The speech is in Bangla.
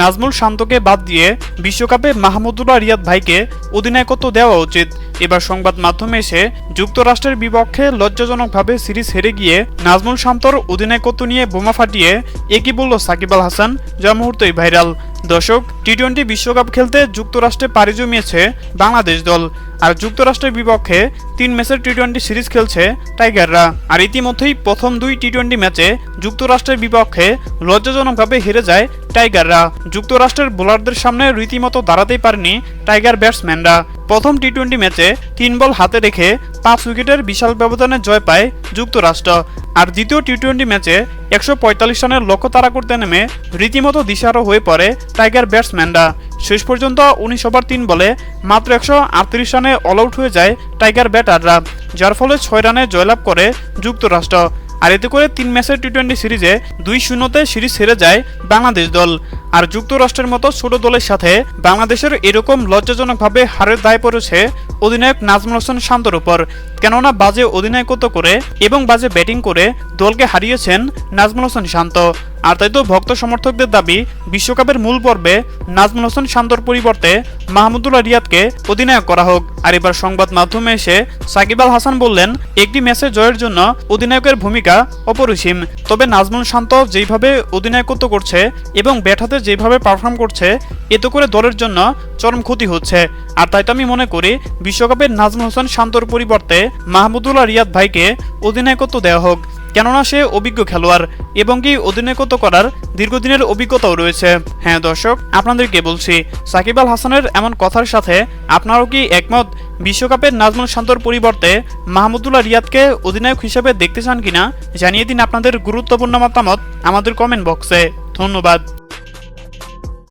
নাজমুল শান্তকে বাদ দিয়ে বিশ্বকাপে মাহমুদুল্লাহ রিয়াদ ভাইকে অধিনায়কত্ব দেওয়া উচিত। এবার সংবাদ মাধ্যমে এসে যুক্তরাষ্ট্রের বিপক্ষে লজ্জাজনকভাবে সিরিজ হেরে গিয়ে নাজমুল শান্তর অধিনায়কত্ব নিয়ে বোমা ফাটিয়ে একই বলল সাকিব আল হাসান, যা মুহূর্তেই ভাইরাল। দর্শক টি টোয়েন্টি বিশ্বকাপ খেলতে যুক্তরাষ্ট্রে পাড়ি জমিয়েছে বাংলাদেশ দল, আর যুক্তরাষ্ট্রের বিপক্ষে তিন ম্যাচের টি টোয়েন্টি সিরিজ খেলছে টাইগাররা। আর ইতিমধ্যেই প্রথম দুই টি টোয়েন্টি ম্যাচে যুক্তরাষ্ট্রের বিপক্ষে লজ্জাজনকভাবে হেরে যায় টাইগাররা। যুক্তরাষ্ট্রের বোলারদের সামনে রীতিমতো দাঁড়াতেই পারেনি টাইগার ব্যাটসম্যানরা। প্রথম টি টোয়েন্টি ম্যাচে তিন বল হাতে রেখে পাঁচ উইকেটের বিশাল ব্যবধানে জয় পায় যুক্তরাষ্ট্র। আর দ্বিতীয় টি টোয়েন্টি ম্যাচে একশো পঁয়তাল্লিশ রানের লক্ষ্য তাড়া করতে নেমে রীতিমতো দিশারও হয়ে পড়ে টাইগার ব্যাটসম্যানরা। শেষ পর্যন্ত উনিশ ওভার তিন বলে মাত্র একশো আটত্রিশ রানে অল আউট হয়ে যায় টাইগার ব্যাটাররা, যার ফলে ছয় রানে জয়লাভ করে যুক্তরাষ্ট্র। আর এতে করে তিন ম্যাচের টি টোয়েন্টি সিরিজে দুই শূন্যতে সিরিজ সেরে যায় বাংলাদেশ দল। আর যুক্তরাষ্ট্রের মতো ছোট দলের সাথে বাংলাদেশের এরকম লজ্জাজনকভাবে হারের দায় পড়েছে অধিনায়ক নাজমুল হোসেন শান্তর উপর। কেননা বাজে অধিনায়কত্ব করে এবং বাজে ব্যাটিং করে দলকে হারিয়েছেন নাজমুল হোসেন শান্ত। আর তাই তো ভক্ত সমর্থকদের দাবি, বিশ্বকাপের মূল পর্বে নাজমুল হোসেন শান্তর পরিবর্তে মাহমুদুল্লাহ রিয়াদকে অধিনায়ক করা হোক। আর এবার সংবাদ মাধ্যমে এসে সাকিব আল হাসান বললেন, একটি ম্যাচে জয়ের জন্য অধিনায়কের ভূমিকা অপরিসীম। তবে নাজমুল শান্ত যেইভাবে অধিনায়কত্ব করছে এবং ব্যাট হাতে যেভাবে পারফর্ম করছে, এতে করে দলের জন্য চরম ক্ষতি হচ্ছে। আর তাই তো আমি মনে করি বিশ্বকাপের নাজমুল হোসেন শান্তর পরিবর্তে মাহমুদুল্লাহ রিয়াদ ভাইকে অধিনায়কত্ব দেওয়া হোক। কেননা সে অভিজ্ঞ খেলোয়াড় এবং কি অধিনায়কত করার দীর্ঘদিনের অভিজ্ঞতাও রয়েছে। হ্যাঁ দর্শক, আপনাদেরকে বলছি, সাকিব আল হাসানের এমন কথার সাথে আপনারাও কি একমত? বিশ্বকাপের নাজমুল শান্তর পরিবর্তে মাহমুদুল্লাহ রিয়াদকে অধিনায়ক হিসেবে দেখতে চান কিনা? জানিয়ে দিন আপনাদের গুরুত্বপূর্ণ মতামত আমাদের কমেন্ট বক্সে ধন্যবাদ।